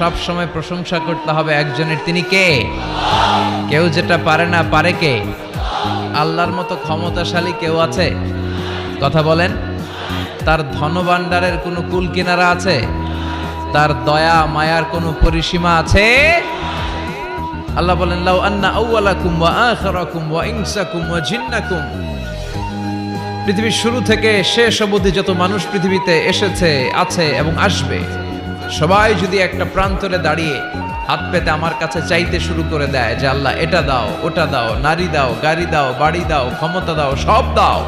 সব সময় প্রশংসা করতে হবে একজনের। তিনি কে? কেউ যেটা পারে না, পারে কে? আল্লাহর মতো ক্ষমতাশালী কেউ আছে? কথা বলেন। তার ধনভাণ্ডারের কোনো কুল কিনারা আছে? তার দয়া, মায়ার কোনো পরিসীমা আছে? আল্লাহ বলেন, লাউ আন্না আউওয়ালাকুম ওয়া আখিরাকুম ওয়া ইনসাকুম ওয়া জিন্নাকুম। পৃথিবীর শুরু থেকে শেষ অবধি যত মানুষ পৃথিবীতে এসেছে, আছে এবং আসবে। সবাই যদি একটা প্রান্তরে দাঁড়িয়ে হাত পেতে আমার কাছে চাইতে শুরু করে দেয় যে আল্লাহ, এটা দাও, ওটা দাও, নারী দাও, গাড়ি দাও, বাড়ি দাও, ক্ষমতা দাও, সব দাও।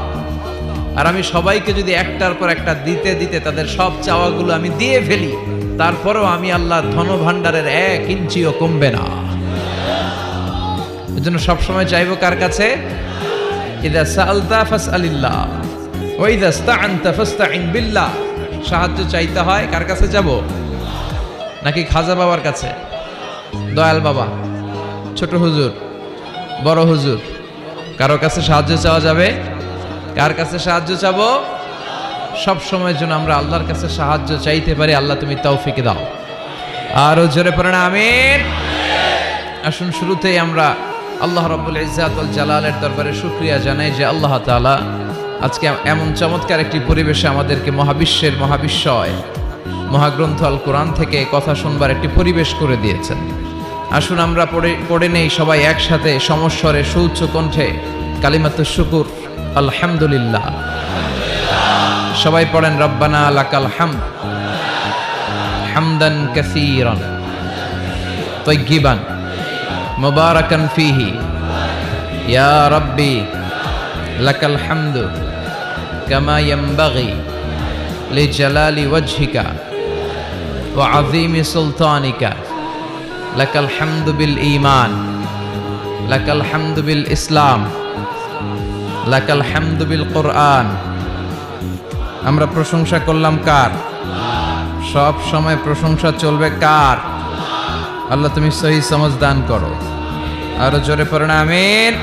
আর আমি সবাইকে যদি একটার পর একটা দিতে দিতে তাদের সব চাওয়াগুলো আমি দিয়ে ফেলি, তারপরেও আমি আল্লাহ ধন ভাণ্ডারের এক ইঞ্চিও কমবে না। এজন্য সবসময় চাইব কার কাছে? ইদা সালতা ফাসআলিল্লাহ, ওয়া ইদা ইসতাআনতা ফাসতাইন বিল্লাহ। সাহায্য চাইতে হয়, কার কাছে যাব? নাকি খাজা বাবার কাছে? দয়াল বাবা, ছোট হুজুর, বড় হুজুর, কারও কাছে সাহায্য চাওয়া যাবে? কার কাছে সাহায্য চাবো? সব সময়ের জন্য আমরা আল্লাহর কাছে সাহায্য চাইতে পারি, আল্লাহ তুমি তৌফিক দাও। আরও জোরে পড়ে না আমিন। আসুন, শুরুতেই আমরা আল্লাহ রব্বুল ইজাতুল জালালের দরবারে শুক্রিয়া জানাই যে আল্লাহ তাআলা আজকে এমন চমৎকার একটি পরিবেশে আমাদেরকে মহাবিশ্বের মহাবিশ্বয় মহাগ্রন্থ আল কোরআন থেকে কথা শুনবার একটি পরিবেশ করে দিয়েছেন। আসুন আমরা পড়ে পড়ে নেই সবাই একসাথে সমস্বরে সৌচ্চ কণ্ঠে কালিমাত শুকুর, আলহামদুলিল্লাহ। সবাই পড়েন রব্বানা আলাকাল হাম হামদান কাসিরন তৈগিবান মোবারকান ফিহি, ইয়া রব্বি লাকাল হামদু কামা ইয়ামবাগি لجلال وجهك وعظيم سلطانك لك الحمد بالإيمان لك الحمد بالإسلام لك الحمد بالقرآن আমরা প্রশংসা করলাম কার সব সময় প্রশংসা চলবে কার আল্লাহ তুমি সহি সমজ দান করো আরো জোরে পড়ে না আমিন